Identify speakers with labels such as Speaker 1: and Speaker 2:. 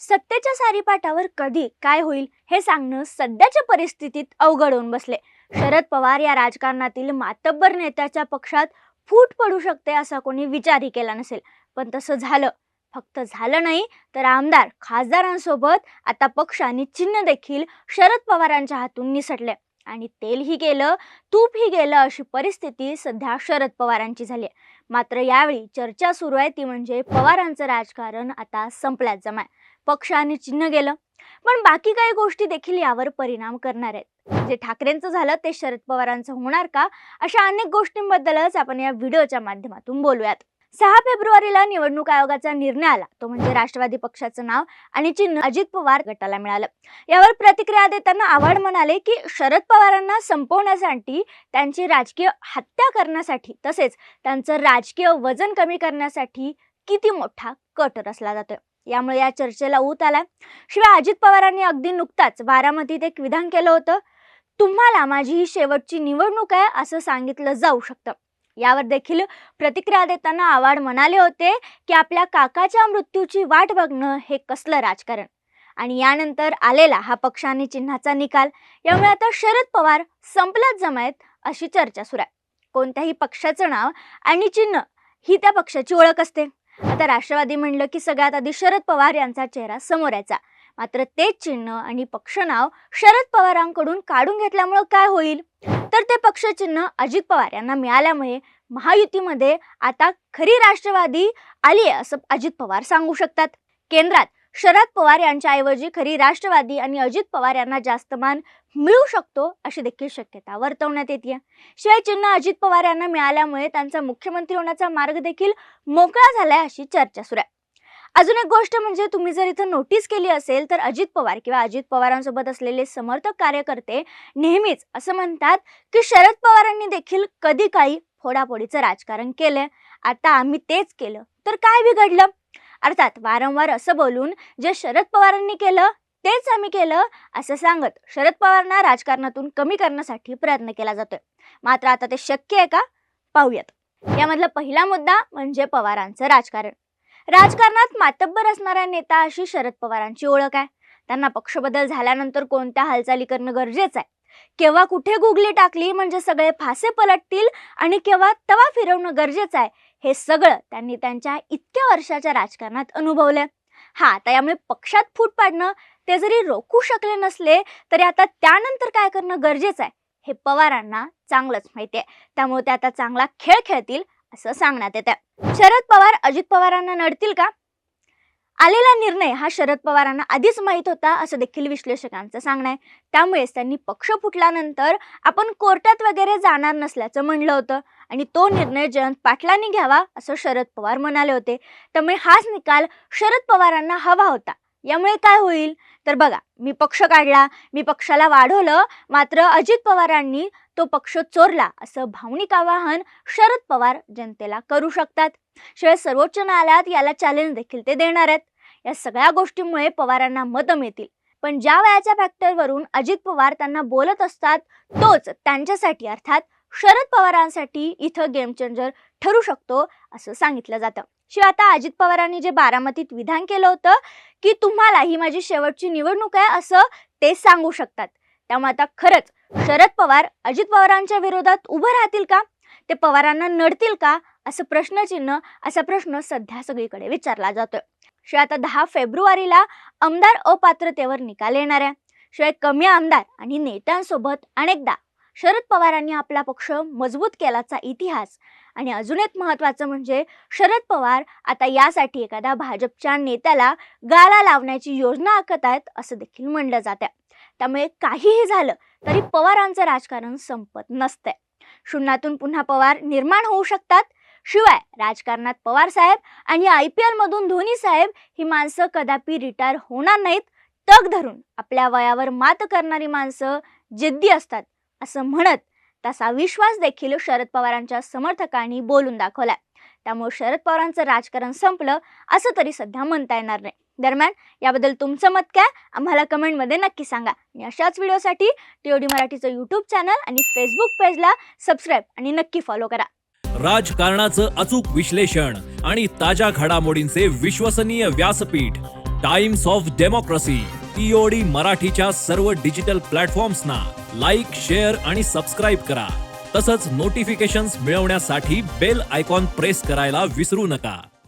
Speaker 1: सत्तेच्या सारीपाटावर कधी काय होईल हे सांगणं सध्याच्या परिस्थितीत अवघड होऊन बसले. शरद पवार या राजकारणातील मातब्बर नेत्याच्या पक्षात फूट पडू शकते असा कोणी विचारही केला नसेल. पण तसं झालं. फक्त झालं नाही तर आमदार खासदारांसोबत आता पक्ष आणि चिन्ह देखील शरद पवारांच्या हातून निसटले. आणि तेलही गेलं तूपही गेलं अशी परिस्थिती सध्या शरद पवारांची झाली आहे. मात्र यावेळी चर्चा सुरू आहे ती म्हणजे पवारांचं राजकारण आता संपल्यात जमाय पक्ष आणि चिन्ह गेलं. पण बाकी काही गोष्टी देखील यावर परिणाम करणार आहेत. जे ठाकरेंचं झालं ते शरद पवारांचं होणार का? अशा अनेक गोष्टींबद्दलच आपण या व्हिडिओच्या माध्यमातून बोलूयात. सहा फेब्रुवारीला निवडणूक आयोगाचा निर्णय आला. तो म्हणजे राष्ट्रवादी पक्षाचं नाव आणि चिन्ह अजित पवार गटाला मिळालं. यावर प्रतिक्रिया देताना आव्हाड म्हणाले की शरद पवारांना संपवण्यासाठी त्यांची राजकीय हत्या करण्यासाठी तसेच त्यांचं राजकीय वजन कमी करण्यासाठी किती मोठा कट रचला जातोय. यामुळे या चर्चेला ऊत आला. शिवाय अजित पवारांनी अगदी नुकताच बारामतीत एक विधान केलं होतं. तुम्हाला माझी ही शेवटची निवडणूक आहे असं सांगितलं जाऊ शकतं. यावर देखील प्रतिक्रिया देताना आव्हाड म्हणाले होते की आपल्या काकाच्या मृत्यूची वाट बघणं हे कसलं राजकारण? आणि यानंतर आलेला हा पक्षाने चिन्हाचा निकाल. यामुळे आता शरद पवार संपलाच जमायत अशी चर्चा सुरू आहे. कोणत्याही पक्षाचं नाव आणि चिन्ह ही त्या पक्षाची ओळख असते. आता राष्ट्रवादी म्हणलं की सगळ्यात आधी शरद पवार यांचा चेहरा समोर यायचा. मात्र तेच चिन्ह आणि पक्ष नाव शरद पवारांकडून काढून घेतल्यामुळं काय होईल? तर ते पक्षचिन्ह अजित पवार यांना मिळाल्यामुळे महायुतीमध्ये आता खरी राष्ट्रवादी आली आहे असं अजित पवार सांगू शकतात. केंद्रात शरद पवार यांच्याऐवजी खरी राष्ट्रवादी आणि अजित पवार यांना जास्त मान मिळू शकतो अशी देखील शक्यता वर्तवण्यात येते शिवाय चिन्ह अजित पवार यांना मिळाल्यामुळे त्यांचा मुख्यमंत्री होण्याचा मार्ग देखील मोकळा झालाय अशी चर्चा सुरू आहे. अजून एक गोष्ट म्हणजे तुम्ही जर इथं नोटीस केली असेल तर अजित पवार किंवा अजित पवारांसोबत असलेले समर्थक कार्यकर्ते नेहमीच असं म्हणतात की शरद पवारांनी देखील कधी काही फोडाफोडीचं राजकारण केलंय आता आम्ही तेच केलं. तर काय बिघडलं? अर्थात वारंवार असं बोलून जे शरद पवारांनी केलं तेच आम्ही केलं असं सांगत शरद पवारांना राजकारणातून कमी करण्यासाठी प्रयत्न केला जातोय. मात्र आता ते शक्य आहे का? पाहूयात. यामधला पहिला मुद्दा म्हणजे पवारांचं राजकारण. राजकारणात मातब्बर असणारा नेता अशी शरद पवारांची ओळख आहे. त्यांना पक्षबदल झाल्यानंतर कोणत्या हालचाली करणं गरजेचं आहे? केव्हा कुठे गुगली टाकली म्हणजे सगळे फासे पलटतील आणि केव्हा तवा फिरवणं गरजेचं आहे? हे सगळं त्यांनी त्यांच्या इतक्या वर्षाच्या राजकारणात अनुभवलंय. हा आता यामुळे पक्षात फूट पाडणं ते जरी रोखू शकले नसले तरी आता त्यानंतर काय करणं गरजेचं आहे? हे पवारांना चांगलंच माहिती आहे. त्यामुळे ते आता चांगला खेळ खेळतील असं सांगण्यात येतं शरद पवार अजित पवारांना नडतील का? आलेला निर्णय हा शरद पवारांना आधीच माहीत होता असं देखील विश्लेषकांचं सांगणं आहे. त्यामुळेच त्यांनी पक्ष फुटल्यानंतर आपण कोर्टात वगैरे जाणार नसल्याचं म्हणलं होतं आणि तो निर्णय जयंत पाटलांनी घ्यावा असं शरद पवार म्हणाले होते. त्यामुळे हाच निकाल शरद पवारांना हवा होता. यामुळे काय होईल? तर बघा मी पक्ष काढला मी पक्षाला वाढवलं मात्र अजित पवारांनी तो पक्ष चोरला असं भावनिक आवाहन शरद पवार जनतेला करू शकतात. शिवाय सर्वोच्च न्यायालयात याला चॅलेंज देखील ते देणार आहेत. या सगळ्या गोष्टींमुळे पवारांना मतं मिळतील. पण ज्या वयाच्या फॅक्टरवरून अजित पवार त्यांना बोलत असतात तोच त्यांच्यासाठी अर्थात शरद पवारांसाठी इथं गेम चेंजर ठरू शकतो असं सांगितलं जातं. शिवाय आता अजित पवारांनी जे बारामतीत विधान केलं होतं की तुम्हाला ही माझी शेवटची निवडणूक आहे असं ते सांगू शकतात. त्यामुळे आता खरंच शरद पवार अजित पवारांच्या विरोधात उभं राहतील का? ते पवारांना नडतील का? असं प्रश्नचिन्ह असा प्रश्न सध्या सगळीकडे विचारला जातोय. शिवाय आता दहा फेब्रुवारीला आमदार अपात्रतेवर निकाल येणार आहे. शिवाय कमी आमदार आणि नेत्यांसोबत अनेकदा शरद पवारांनी आपला पक्ष मजबूत केल्याचा इतिहास. आणि अजून एक महत्वाचं म्हणजे शरद पवार आता यासाठी एखाद्या भाजपच्या नेत्याला गाला लावण्याची योजना आखत आहेत असं देखील म्हणलं जातं त्यामुळे काहीही झालं तरी पवारांचं राजकारण संपत नसतंय. शून्यातून पुन्हा पवार निर्माण होऊ शकतात. शिवाय राजकारणात पवार साहेब आणि आय पी एलमधून धोनी साहेब ही माणसं कदापि रिटायर होणार नाहीत. तग धरून आपल्या वयावर मात करणारी माणसं जिद्दी असतात असं म्हणत तसा विश्वास देखील शरद पवारांच्या समर्थकांनी बोलून दाखवलाय. त्यामुळे शरद पवारांचं राजकारण संपलं असं तरी सध्या म्हणता येणार नाही. दरम्यान याबद्दल तुमचं मत काय आम्हाला कमेंटमध्ये नक्की सांगा. आणि अशाच व्हिडिओसाठी टीओडी मराठीचं यूट्यूब चॅनल आणि फेसबुक पेजला सबस्क्राईब आणि नक्की फॉलो करा.
Speaker 2: राजकारणाचं अचूक विश्लेषण आणि ताज्या घडामोडींचे विश्वसनीय व्यासपीठ टाइम्स ऑफ डेमोक्रेसी टीओडी मराठीच्या सर्व डिजिटल प्लॅटफॉर्म्सना लाईक शेअर आणि सबस्क्राईब करा. तसंच नोटिफिकेशन्स मिळवण्यासाठी बेल आयकॉन प्रेस करायला विसरू नका.